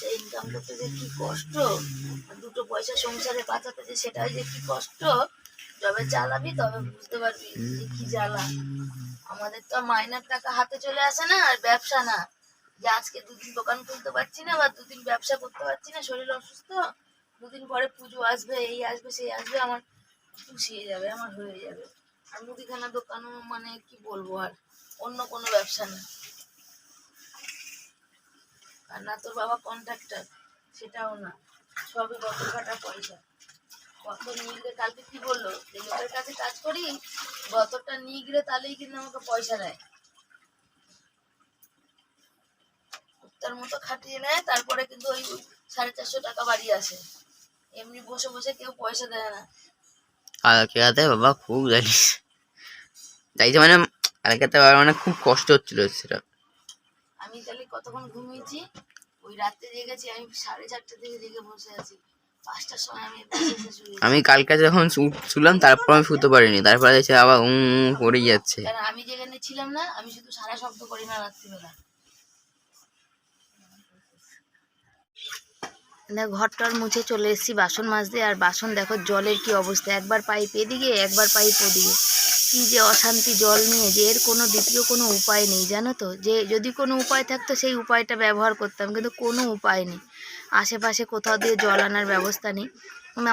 পয়সা ইনকাম করতে যে কি কষ্ট দুটো পয়সা সংসারে বাঁচাতে যে সেটাই যে কি কষ্ট, যবে চালাবি তবে বুঝতে পারবি যে কি জ্বালা। আমাদের তো মাইনার টাকা হাতে চলে আসে না, আর ব্যবসা না। যে আজকে দুদিন দোকান খুলতে পারছি না বা দুদিন ব্যবসা করতে পারছি না, শরীর অসুস্থ, দুদিন পরে পুজো আসবে, এই আসবে, সেই আসবে, আমার পুষিয়ে যাবে, আমার হয়ে যাবে। আর মুদিখানা দোকানও মানে কি বলব আর, অন্য কোনো ব্যবসা না। আর না, তোর বাবা কন্ট্রাক্টর সেটাও না। সবই গত কাটা পয়সা। কত নিগড়ে কালকে কি বলল? যে লোকের কাছে কাজ করি গতটা নিগড়ে তাহলেই কিন্তু আমাকে পয়সা দেয়। তার মতো খাটিয়ে নেয়, তারপরে কিন্তু ওই সাড়ে চারশো টাকা বাড়ি আসে। এমনি বসে বসে কেউ পয়সা দেয় না। কালকে রাতে বাবা? খুব জানিস। যাইতে মানে কালকে রাতে বাবার মানে খুব কষ্ট হচ্ছিল সেটা। আমি তাহলে কতক্ষণ ঘুমিয়েছি? ওই রাতে জেগেছি আমি সাড়ে চারটে থেকে জেগে বসে আছি। পাঁচটার সময় আমি আমি কালকে যখন শুলাম তারপর আমি শুতে পারিনি। তারপরে দেখছি আবার উম উম করেই যাচ্ছে। কারণ আমি যেখানে ছিলাম না আমি শুধু সারা শব্দ করি না রাত্রিবেলা। দেখো ঘরটার মুছে চলে এসেছি বাসন মাজতে। আর বাসন দেখো জলের কি অবস্থা। একবার পাইপ এদিকে একবার পাইপ ওদিকে। কি যে অশান্তি জল নিয়ে, যে এর কোনো দ্বিতীয় কোনো উপায় নেই, জানো তো? যে যদি কোনো উপায় থাকতো, সেই উপায়টা ব্যবহার করতাম, কিন্তু কোনো উপায় নেই। আশেপাশে কোথাও দিয়ে জল আনার ব্যবস্থা নেই।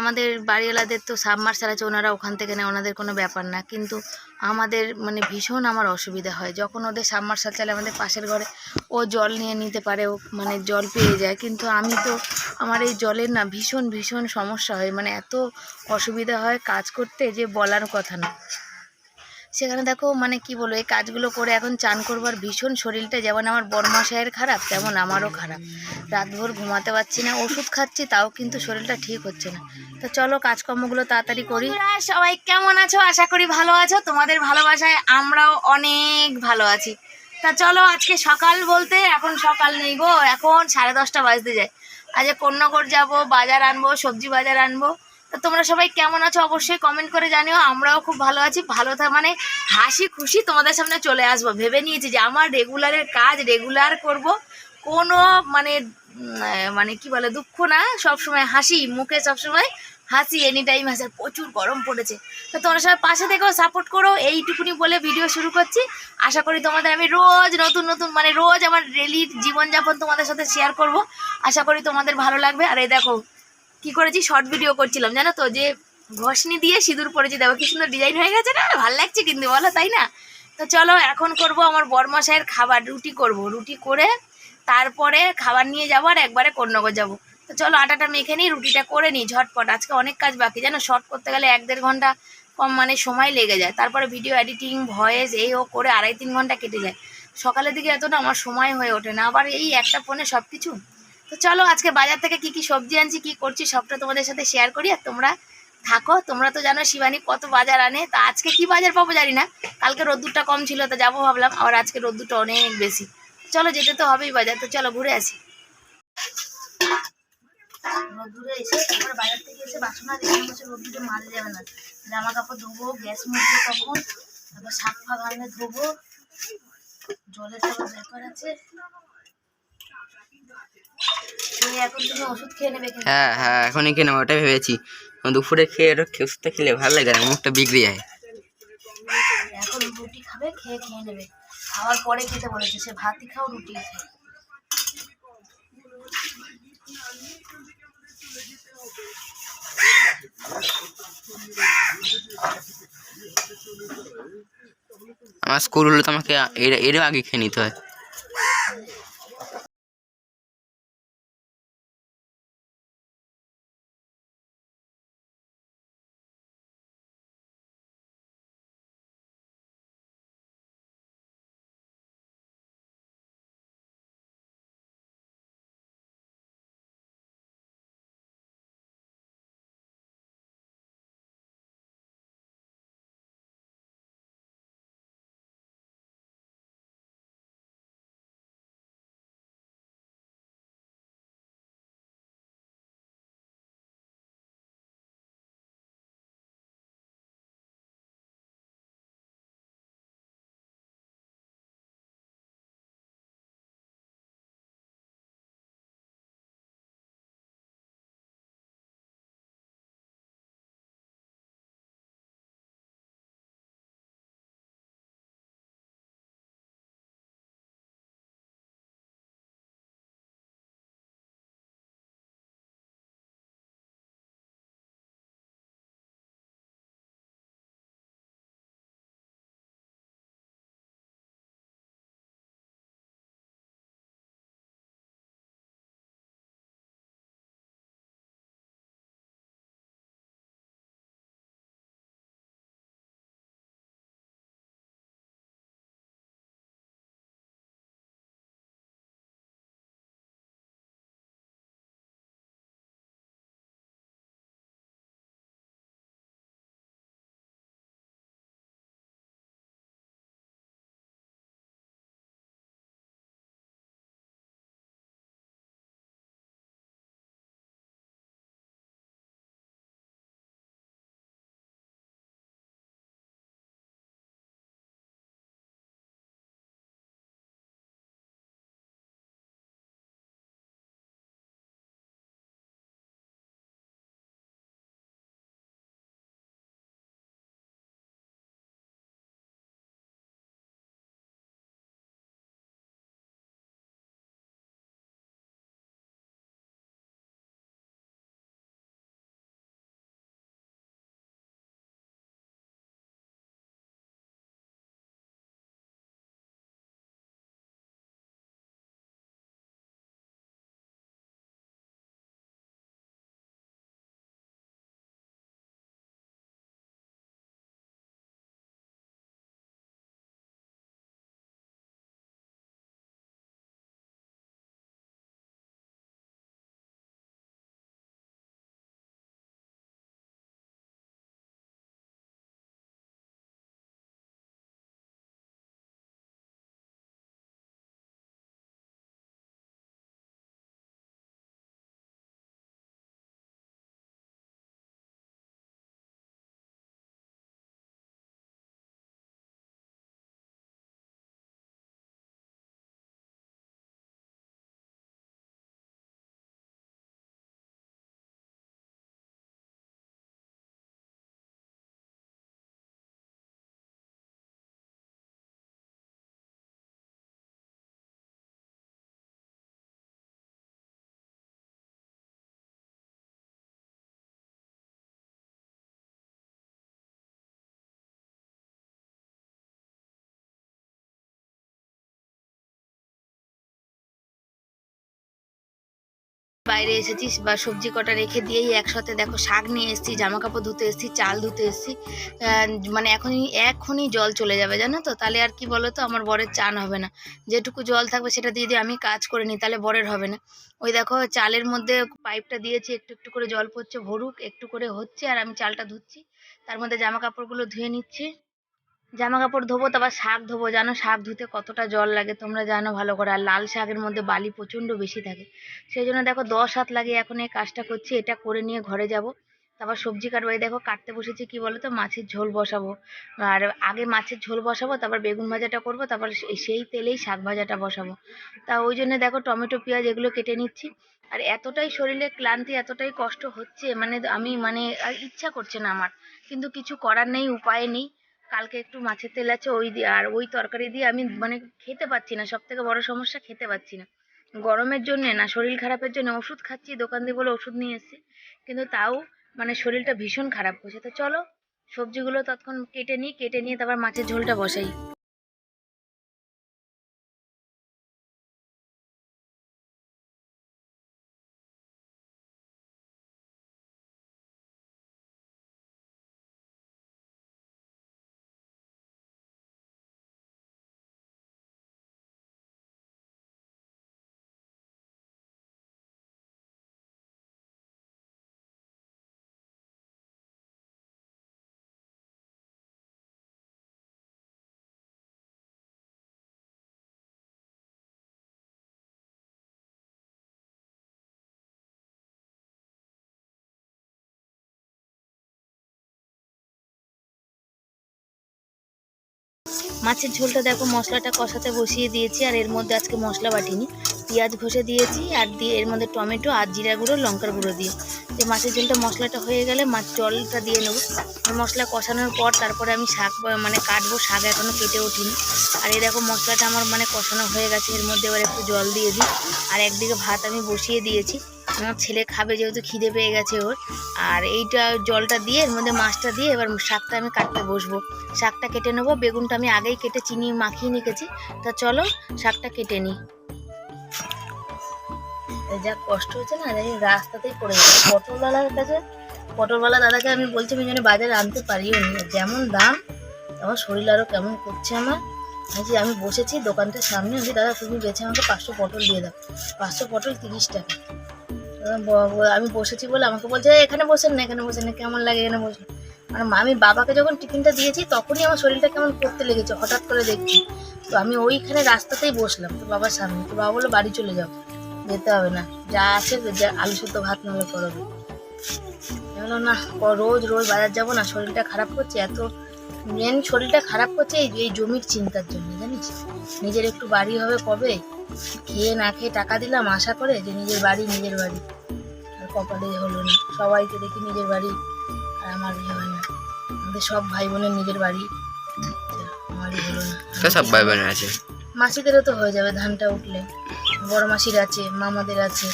আমাদের বাড়িওয়ালাদের তো সাবমার্সাল আছে, ওনারা ওখান থেকে নেয়, ওনাদের কোনো ব্যাপার না। কিন্তু আমাদের মানে ভীষণ আমার অসুবিধা হয়। যখন ওদের সাবমার্সাল চালে আমাদের পাশের ঘরে ও জল নিয়ে নিতে পারে, ও মানে জল পেয়ে যায়, কিন্তু আমি তো, আমার এই জলের না ভীষণ ভীষণ সমস্যা হয়। মানে এত অসুবিধা হয় কাজ করতে যে বলার কথা না। সেখানে দেখো মানে কি বলব, এই কাজগুলো করে এখন চান করবার ভীষণ শরীরটা যেমন আমার বরমাসায়ের খারাপ, তেমন আমারও খারাপ। রাতভর ঘুমাতে পারছি না, ওষুধ খাচ্ছি তাও কিন্তু শরীরটা ঠিক হচ্ছে না। তো চলো কাজকর্মগুলো তাড়াতাড়ি করি। সবাই কেমন আছো? আশা করি ভালো আছো। তোমাদের ভালোবাসায় আমরাও অনেক ভালো আছি। তা চলো আজকে সকাল বলতে এখন সকাল নেই গো, এখন সাড়ে দশটা বাজতে যায়। আজ কন্যাগর যাব, বাজার আনব, সবজি বাজার আনব। তোমরা সবাই কেমন আছো অবশ্যই কমেন্ট করে জানিও। আমরাও খুব ভালো আছি, ভালো থাক মানে হাসি খুশি তোমাদের সামনে চলে আসব। ভেবে নিয়েছি যে আমার রেগুলারের কাজ রেগুলার করব। কোনো মানে মানে কি বলে, দুঃখ না সব সময় হাসি, মুখে সব সময় হাসি এনি টাইম হাসি প্রচুর গরম পড়েছে। তো তোমরা সবাই পাশে থেকেও সাপোর্ট করো। এইটুকুনি বলে ভিডিও শুরু করছি। আশা করি তোমাদের আমি রোজ নতুন নতুন মানে রোজ আমার ডেলি জীবনযাপন তোমাদের সাথে শেয়ার করব। আশা করি তোমাদের ভালো লাগবে। আর এই দেখো কি করেছি শর্ট ভিডিও করছিলাম, জানো তো? যে ঘষনি দিয়ে সিঁদুর পরেছি দেখো কি সুন্দর ডিজাইন হয়ে গেছে না? ভালো লাগছে কিন্তু, বলো, তাই না? তো চলো, এখন করব আমার বরমশাইয়ের খাবার, রুটি করব। রুটি করে তারপরে খাবার নিয়ে যাব আর একবারে কন্যগর যাব। তো চলো, আটাটা মেখে নিই, রুটিটা করে নিই, ঝটপট। আজকে অনেক কাজ বাকি, জানো? শর্ট করতে গেলে এক দেড় ঘণ্টা কম মানে সময় লেগে যায়। তারপরে ভিডিও এডিটিং ভয়েস এই ও করে আড়াই তিন ঘণ্টা কেটে যায়। সকালের দিকে এতটা আমার সময় হয়ে ওঠে না। আবার এই একটা ফোনে সব কিছু তো চলো আজকে বাজার থেকে কি কি সবজি আনছি, কি করছি সবটা তোমাদের সাথে শেয়ার করি আর তোমরা থাকো। তোমরা তো জানো শিবানী কত বাজার আনে। তা আজকে কি বাজার পাবো জানি না। কালকে রোদ্দুরটা কম ছিল, তো যাব ভাবলাম। আবার আজকে রোদ্দুরটা অনেক বেশি। চলো যেতে তো হবেই বাজার। তো চলো ঘুরে আসি। রোদ্দুরে এসে আর না। জামা কাপড় ধোবো, গ্যাস তারপর শাক ধোবো। জলের ব্যাপার আছে। খেয়ে নেবে হ্যাঁ হ্যাঁ এখনই ওটাই ভেবেছি। দুপুরে খেয়ে খেলে ভালো লাগে না মুখটা বিগড়ে যায়। এখন রুটি খাবে খেয়ে খেয়ে নেবে। খাওয়ার পরে খেতে বলেছে সে ভাতই খাও রুটি খাও। আমার স্কুল হলে তো আমাকে এর এরও আগে খেয়ে নিতে হয়। বাইরে এসেছি বা সবজি কটা রেখে দিয়েই একসাথে দেখো শাক নিয়ে এসেছি জামা কাপড় ধুতে এসেছি, চাল ধুতে এসেছি। মানে এখনই এখনই জল চলে যাবে, জানো তো? তাহলে আর কি বলো তো আমার বরের চান হবে না। যেটুকু জল থাকবে সেটা দিয়ে দিয়ে আমি কাজ করে নিই, তাহলে বরের হবে না। ওই দেখো, চালের মধ্যে পাইপটা দিয়েছি, একটু একটু করে জল পড়ছে, ভরুক, একটু করে হচ্ছে, আর আমি চালটা ধুচ্ছি। তার মধ্যে জামা কাপড়গুলো ধুয়ে নিচ্ছি। জামা কাপড় ধোবো, তারপর শাক ধোবো। জানো, শাক ধুতে কতটা জল লাগে, তোমরা জানো ভালো করে। আর লাল শাকের মধ্যে বালি প্রচণ্ড বেশি থাকে। সেই জন্য দেখো, দশ হাত লাগে এখন এই কাজটা করছি, এটা করে নিয়ে ঘরে যাব। তারপর সবজি কাটবো, এই দেখো, কাটতে বসেছি, কি বলো তো মাছের ঝোল বসাবো। আর আগে মাছের ঝোল বসাবো, তারপর বেগুন ভাজাটা করব, তারপর সেই তেলেই শাক ভাজাটা বসাবো। তা ওই জন্য দেখো, টমেটো, পেঁয়াজ এগুলো কেটে নিচ্ছি। আর এতটাই শরীরে ক্লান্তি, এতটাই কষ্ট হচ্ছে মানে আমি মানে ইচ্ছা করছে না আমার। কিন্তু কিছু করার নেই, উপায় নেই। কালকে একটু মাছের তেল আছে, ওই দিয়ে আর ওই তরকারি দিয়ে আমি মানে খেতে পাচ্ছি না সব থেকে বড় সমস্যা খেতে পাচ্ছি না। গরমের জন্যে না, শরীর খারাপের জন্য ওষুধ খাচ্ছি, দোকান দিয়ে বলে ওষুধ নিয়ে এসেছি। কিন্তু তাও মানে শরীরটা ভীষণ খারাপ। করছে তো চলো, সবজিগুলো তৎক্ষণ কেটে নিই, কেটে নিয়ে তারপর মাছের ঝোলটা বসাই। মাছের ঝোলটা দেখো মশলাটা কষাতে বসিয়ে দিয়েছি, আর এর মধ্যে আজকে মশলা বাটিনি। পেঁয়াজ ঘষে দিয়েছি, আর দিয়ে এর মধ্যে টমেটো আর জিরা গুঁড়ো, লঙ্কার গুঁড়ো দিয়ে। যে মাছের ঝোলটা মশলাটা হয়ে গেলে মাছ জলটা দিয়ে নেব। আর মশলা কষানোর পর তারপরে আমি শাক মানে কাটবো, শাক এখনও কেটে ওঠিনি। আর এই দেখো মশলাটা আমার মানে কষানো হয়ে গেছে, এর মধ্যে এবার একটু জল দিয়ে দিই। আর একদিকে ভাত আমি বসিয়ে দিয়েছি। আমার ছেলে খাবে যেহেতু খিদে পেয়ে গেছে ওর। আর এইটা জলটা দিয়ে, এর মধ্যে মাছটা দিয়ে এবার শাকটা আমি কাটতে বসবো। শাকটা কেটে নেব, বেগুনটা আমি আগেই কেটে চিনি মাখিয়ে রেখেছি তা চলো শাকটা কেটে নিই। যা কষ্ট হচ্ছে না দেখি রাস্তাতেই পড়ে যাচ্ছে পটলওয়ালার কাছে, পটলওয়ালা দাদাকে আমি বলছি, আমি যেন বাজারে আনতে পারিও নি। যেমন দাম, আমার শরীর আরও কেমন করছে আমার? বলছি আমি বসেছি দোকানটার সামনে, আমি দাদা, তুমি বেছে আমাকে পাঁচশো পটল দিয়ে দাও। পাঁচশো পটল তিরিশ টাকা। আমি বসেছি বলে আমাকে বলছে এখানে বসেন না, এখানে বসেন না, কেমন লাগে এখানে বসে? মানে আমি বাবাকে যখন টিফিনটা দিয়েছি, তখনই আমার শরীরটা কেমন করতে লেগেছে, হঠাৎ করে দেখছি। তো আমি ওইখানে রাস্তাতেই বসলাম, তো বাবার সামনে। তো বাবা বলল, বাড়ি চলে যাও, যেতে হবে না, যা আছে যা আলু সেদ্ধ ভাত নাহলে করবে আমি বললাম, না রোজ রোজ বাজার যাব না, শরীরটা খারাপ করছে, এত মেন শরীরটা খারাপ করছে এই জমির চিন্তার জন্য, জানিস? নিজের একটু বাড়ি হবে কবে? খেয়ে না খেয়ে টাকা দিলাম আশা করে যে নিজের বাড়ি নিজের বাড়ি। কপালে হলো না। সবাইকে দেখি নিজের বাড়ি আর আমার বিয়ে হয় না। আমাদের সব ভাই বোনের নিজের বাড়ি আমারই হলো না। সব ভাই বোনের আছে? মাসিদেরও তো হয়ে যাবে ধানটা উঠলে। বড় মাসির আছে মামাদের আছে।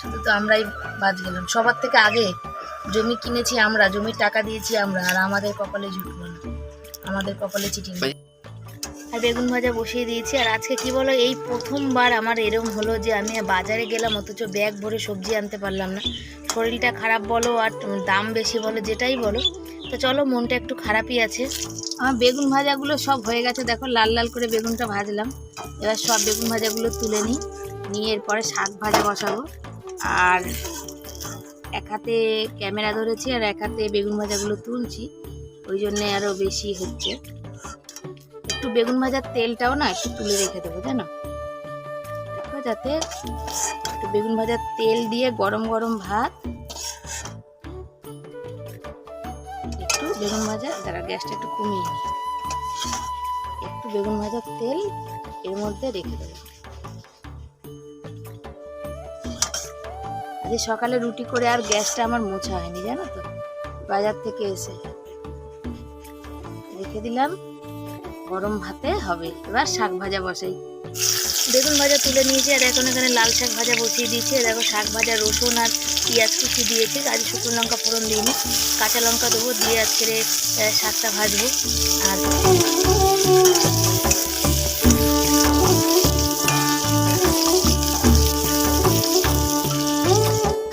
শুধু তো আমরাই বাদ গেলাম। সবার থেকে আগে জমি কিনেছি আমরা জমির টাকা দিয়েছি আমরা আর আমাদের কপালে জুটলো না। আমাদের কপালে চিঠি নেই। আর বেগুন ভাজা বসিয়ে দিয়েছি। আর আজকে কি বলো, এই প্রথমবার আমার এরকম হলো যে আমি বাজারে গেলাম, অথচ ব্যাগ ভরে সবজি আনতে পারলাম না। শরীরটা খারাপ বলো আর দাম বেশি বলো, যেটাই বলো। তো চলো, মনটা একটু খারাপই আছে। আমার বেগুন ভাজাগুলো সব হয়ে গেছে, দেখো লাল লাল করে বেগুনটা ভাজলাম। এবার সব বেগুন ভাজাগুলো তুলে নিই, নিয়ে এরপরে শাক ভাজা বসাবো। আর এক হাতে ক্যামেরা ধরেছি, আর এক হাতে বেগুন ভাজাগুলো তুলছি। ওই জন্যে আরও বেশি হচ্ছে। একটু বেগুন ভাজার তেলটাও না একটু তুলে রেখে দেবো, জানো? যাতে একটু বেগুন ভাজার তেল দিয়ে গরম গরম ভাত একটু বেগুন ভাজা, দাঁড়া, গ্যাসটা একটু কমিয়ে একটু বেগুন ভাজার তেল এর মধ্যে রেখে দেবো। আজ সকালে রুটি করে আর গ্যাসটা আমার মোছা হয়নি, জানো তো? বাজার থেকে এসে। রেখে দিলাম। গরম ভাতে হবে। এবার শাক ভাজা বসাই। বেগুন ভাজা তুলে নিয়েছি, আর এখন এখানে লাল শাক ভাজা বসিয়ে দিয়েছি। আর দেখো, শাক ভাজা, রসুন আর পেঁয়াজ কুচি দিয়েছি। আজ শুকনো লঙ্কা ফোড়ন দিইনি কাঁচা লঙ্কা দেবো, দিয়ে আজকে শাকটা ভাজবো। আর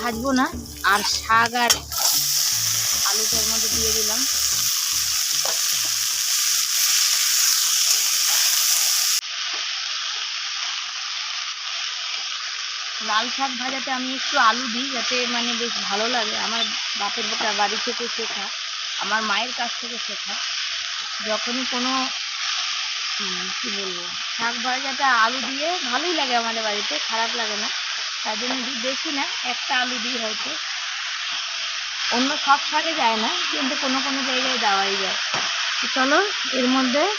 ভাজবো না। আর শাক আর আলুটার মধ্যে দিয়ে দিলাম। লাল শাক ভাজাতে আমি একটু আলু দিই, যাতে মানে বেশ ভালো লাগে। আমার বাপের বাড়ি- থেকে শেখা, আমার মায়ের কাছ থেকে শেখা। যখনই কোনো কি বলব? শাক ভাজাটা আলু দিয়ে ভালোই লাগে আমাদের বাড়িতে, খারাপ লাগে না। তার জন্য দিই, বেশি না, একটা আলু দিই হয়তো। অন্য সব শাকে যায় না, কিন্তু কোনো কোনো জায়গায় দেওয়াই যায়। চলো, এর মধ্যে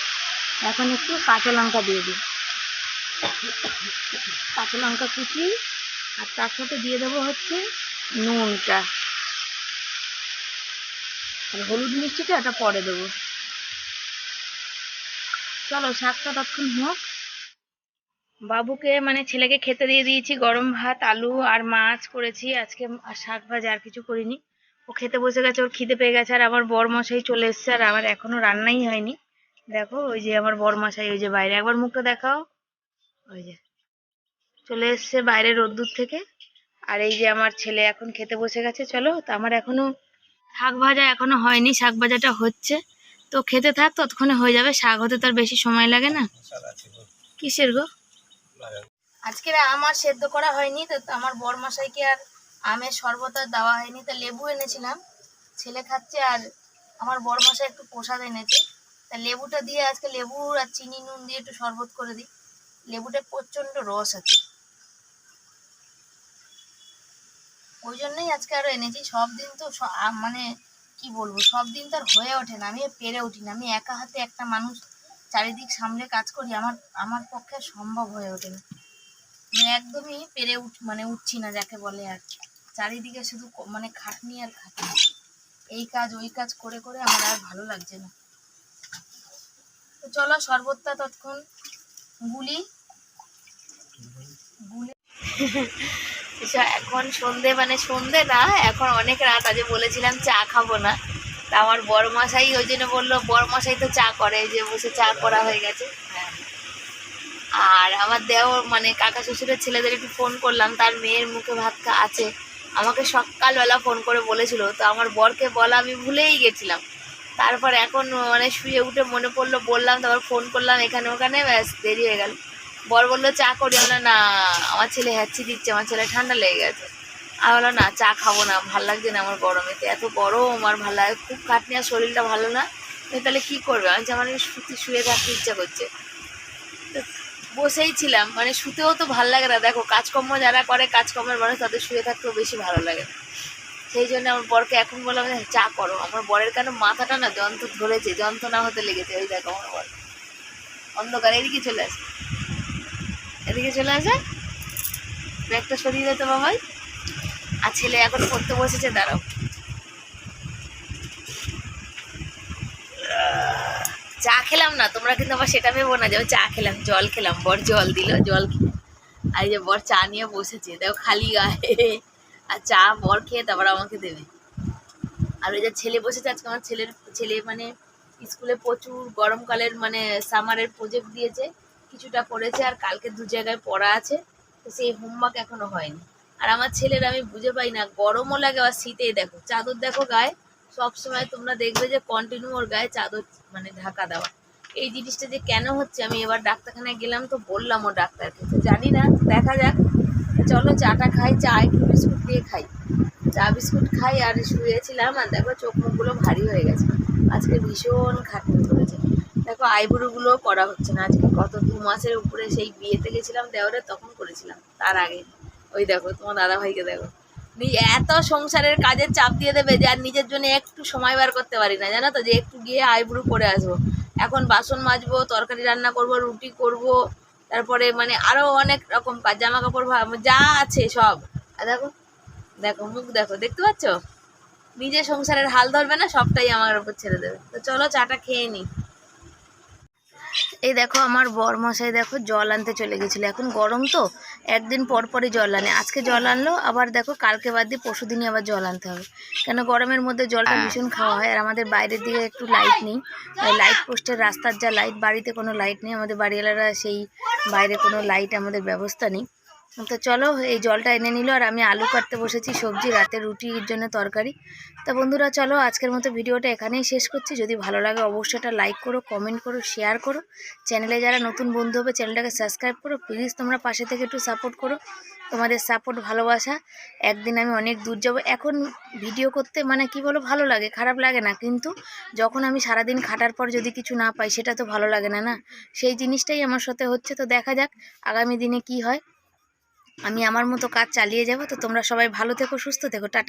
এখন একটু কাঁচা লঙ্কা দিয়ে দিই। কাঁচা লঙ্কা কুচি আর তার সাথে দিয়ে দেবো হচ্ছে নুনটা। আর হলুদ মিষ্টিটা এটা পরে দেবো। চলো, শাকটা তৎক্ষণ হোক। বাবুকে মানে ছেলেকে খেতে দিয়ে দিয়েছি, গরম ভাত, আলু আর মাছ করেছি। আজকে আর শাক ভাজা আর কিছু করিনি। ও খেতে বসে গেছে, ওর খিদে পেয়ে গেছে, আর আমার বর মশাই চলে এসছে, আর আমার এখনও রান্নাই হয়নি। দেখো, ওই যে আমার বর মশাই ওই যে বাইরে। একবার মুখটা দেখাও। ওই যে। চলে এসছে বাইরে রোদ্দুর থেকে। আর এই যে আমার ছেলে এখন খেতে বসে গেছে চলো। তো আমার এখনও শাক ভাজা এখনও হয়নি শাক ভাজাটা হচ্ছে। তো খেতে থাক ততক্ষণে হয়ে যাবে। শাক হতে তার বেশি সময় লাগে না। কিসের গো? আজকে আমার সেদ্ধ করা হয়নি তো আমার বর মশাইকে আর আমের শরবত আর দেওয়া হয়নি তা লেবু এনেছিলাম। ছেলে খাচ্ছে আর আমার বর মশাই একটু প্রসাদ এনেছে। তা লেবুটা দিয়ে আজকে লেবু আর চিনি নুন দিয়ে একটু শরবত করে দিই। লেবুটা প্রচণ্ড রস আছে। ওই জন্যই আজকে আরও এনেছি। সব দিন তো মানে কি বলব, সব দিন তো আর হয়ে ওঠে না। আমি পেরে উঠি না। আমি একা হাতে একটা মানুষ চারিদিক সামলে কাজ করি, আমার আমার পক্ষে সম্ভব হয়ে ওঠে না। আমি একদমই পেরে উঠ মানে উঠছি না, যাকে বলে আর চারিদিকে শুধু মানে খাটনি আর খাটনি। এই কাজ, ওই কাজ করে করে আমার আর ভালো লাগছে না। তো চলো শরবতটা তৎক্ষণ গুলি। গুলে এখন সন্ধে মানে সন্ধে না, এখন অনেক রাত আজ বলেছিলাম চা খাব না। তা আমার বড় মশাই ওই জন্য বলল বড় মশাই তো চা করে যে বসে চা করা হয়ে গেছে। আর আমার দেও মানে কাকা শ্বশুরের ছেলেদের একটু ফোন করলাম, তার মেয়ের মুখে ভাত আছে। আমাকে সকালবেলা ফোন করে বলেছিল, তো আমার বরকে বলা আমি ভুলেই গেছিলাম। তারপর এখন মানে শুয়ে উঠে মনে পড়ল, বললাম, তারপর ফোন করলাম, এখানে ওখানে, ব্যাস, দেরি হয়ে গেল। বর বলল, চা করি না না, আমার ছেলে হ্যাচ্ছি দিচ্ছে, আমার ছেলে ঠান্ডা লেগে গেছে। আমি বললাম, না, চা খাব না, ভালো লাগছে না আমার গরমেতে, এত গরম আর ভালো লাগে, খুব খাটনি আর শরীরটা ভালো না। তাহলে কি করবে? আমি যে আমার শুতে, শুয়ে থাকতে ইচ্ছা করছে। বসেই ছিলাম মানে শুতেও তো ভালো লাগে না। দেখো, কাজকর্ম যারা করে, কাজকর্মের মানুষ, তাদের শুয়ে থাকতেও বেশি ভালো লাগে। না সেই জন্য আমার বরকে এখন বললাম, চা করো। আমার বরের কেন মাথাটা না যন্ত্র ধরেছে, যন্ত্রণা হতে লেগেছে ওই দেখো আমার বর। অন্ধকার, এদিকে চলে আসে। এদিকে চলে আসে। ব্যাগটা সরিয়ে দিতে বাবাই। আর ছেলে এখন পড়তে বসেছে, দাঁড়াও। চা খেলাম না, তোমরা কিন্তু আবার সেটা ভেবো না যে চা খেলাম, জল খেলাম। বর জল দিল, জল আর যে বর চা নিয়ে বসেছে, দেখো খালি গায়ে। আর চা বর খেয়ে তারপর আমাকে দেবে। আর ওই যে ছেলে বসেছে, আজকে আমার ছেলের ছেলে মানে স্কুলে প্রচুর গরমকালের মানে সামারের প্রজেক্ট দিয়েছে। কিছুটা করেছে আর কালকে দু জায়গায় পড়া আছে, তো সেই হোমওয়ার্ক এখনও হয়নি। আর আমার ছেলের আমি বুঝে পাই না, গরমও লাগে আর শীতে দেখো। চাদর দেখো গায়ে, সব সময় তোমরা দেখবে যে কন্টিনিউ ওর গায়ে চাদর মানে ঢাকা দেওয়া। এই জিনিসটা যে কেন হচ্ছে, আমি এবার ডাক্তারখানায় গেলাম তো বললাম ও ডাক্তারকে, তো জানি না দেখা যাক। চলো চাটা খাই, চা একটু বিস্কুট দিয়ে খাই। চা, বিস্কুট খাই আর শুয়েছিলাম আর দেখো চোখ মুখগুলো ভারী হয়ে গেছে। আজকে ভীষণ খাটনি করেছে। দেখো আইব্রোগুলো করা হচ্ছে না। আজকে কত দু মাসের উপরে সেই বিয়েতে গেছিলাম দেওয়ারে তখন করেছিলাম, তার আগে। ওই দেখো, তোমার দাদা ভাইকে দেখো এত সংসারের কাজের চাপ দিয়ে দেবে যে আর নিজের জন্য একটু সময় বার করতে পারি না, জানো তো, যে একটু গিয়ে আইব্রো করে আসব। এখন বাসন মাজবো, তরকারি রান্না করব, রুটি করব, তারপরে মানে আরও অনেক রকম কাজ জামা কাপড় যা আছে সব। আর দেখো দেখো, মুখ দেখো, দেখতে পাচ্ছ? নিজে সংসারের হাল ধরবে না, সবটাই আমার উপর ছেড়ে দেবে। তো চলো চাটা খেয়ে নি। এই দেখো আমার বর মশাই দেখো জল আনতে চলে গেছিল। এখন গরম তো একদিন পর পরই জল আনে। আজকে জল আনলো আবার দেখো কালকে বাদ দিয়ে পরশু দিনই আবার জল আনতে হবে। কেন গরমের মধ্যে জলটা ভীষণ খাওয়া হয় আর আমাদের বাইরের দিকে একটু লাইট নেই। লাইট পোস্টের রাস্তার যা লাইট বাড়িতে কোনো লাইট নেই। আমাদের বাড়িওয়ালারা সেই বাইরে কোনো লাইট আমাদের ব্যবস্থা নেই। তো চলো, এই জলটা এনে নিল আর আমি আলু কাটতে বসেছি, সবজি, রাতে রুটির জন্য তরকারি। তা বন্ধুরা, চলো, আজকের মতো ভিডিওটা এখানেই শেষ করছি। যদি ভালো লাগে, অবশ্যই একটা লাইক করো কমেন্ট করো শেয়ার করো। চ্যানেলে যারা নতুন বন্ধু হবে চ্যানেলটাকে সাবস্ক্রাইব করো। প্লিজ তোমরা পাশে থেকে একটু সাপোর্ট করো। তোমাদের সাপোর্ট ভালোবাসা, একদিন আমি অনেক দূর যাব। এখন ভিডিও করতে মানে কি বলো, ভালো লাগে, খারাপ লাগে না। কিন্তু যখন আমি সারাদিন খাটার পর যদি কিছু না পাই, সেটা তো ভালো লাগে না না? সেই জিনিসটাই আমার সাথে হচ্ছে। তো দেখা যাক, আগামী দিনে কি হয়। আমি আমার মতো কাজ চালিয়ে যাব তো তোমরা সবাই ভালো থেকো সুস্থ থেকো টাটা।